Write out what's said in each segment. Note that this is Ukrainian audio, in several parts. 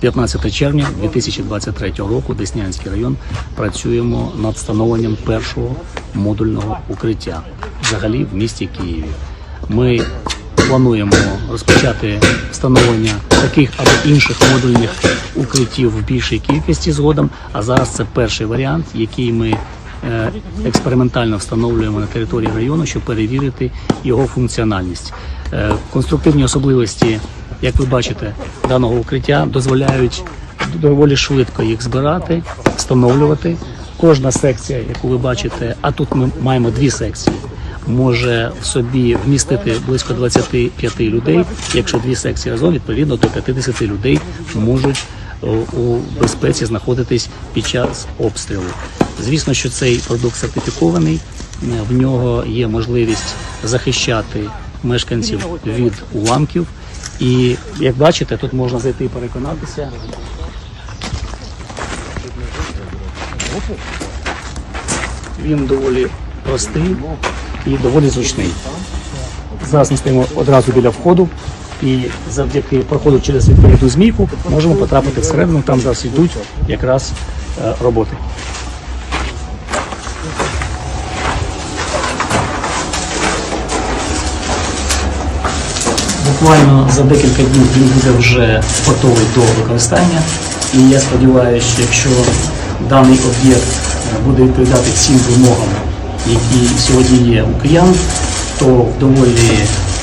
15 червня 2023 року Деснянський район працюємо над встановленням першого модульного укриття взагалі в місті Києві. Ми плануємо розпочати встановлення таких або інших модульних укриттів в більшій кількості згодом. А зараз це перший варіант, який ми е, експериментально встановлюємо на території району, щоб перевірити його функціональність. Е, Конструктивні особливості, як ви бачите, даного укриття дозволяють доволі швидко їх збирати, встановлювати. Кожна секція, яку ви бачите, а тут ми маємо дві секції, може в собі вмістити близько 25 людей. Якщо дві секції разом, відповідно до 50 людей можуть у безпеці знаходитись під час обстрілу. Звісно, що цей продукт сертифікований, е, в нього є можливість захищати мешканців від уламків. І як бачите, тут можна зайти і переконатися. Він доволі простий і доволі зручний. Зараз ми стоїмо одразу біля входу і завдяки проходу через відповідну змійку можемо потрапити всередину. Там зараз йдуть якраз е, роботи. Буквально за декілька днів він буде вже готовий до використання. І я сподіваюся, що якщо даний об'єкт е, буде відповідати всім вимогам, які сьогодні є у киян, то в доволі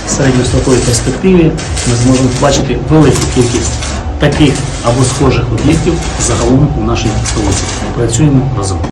середньостроковій перспективі ми зможемо побачити велику кількість таких або схожих об'єктів загалом у нашій столиці. Працюємо разом.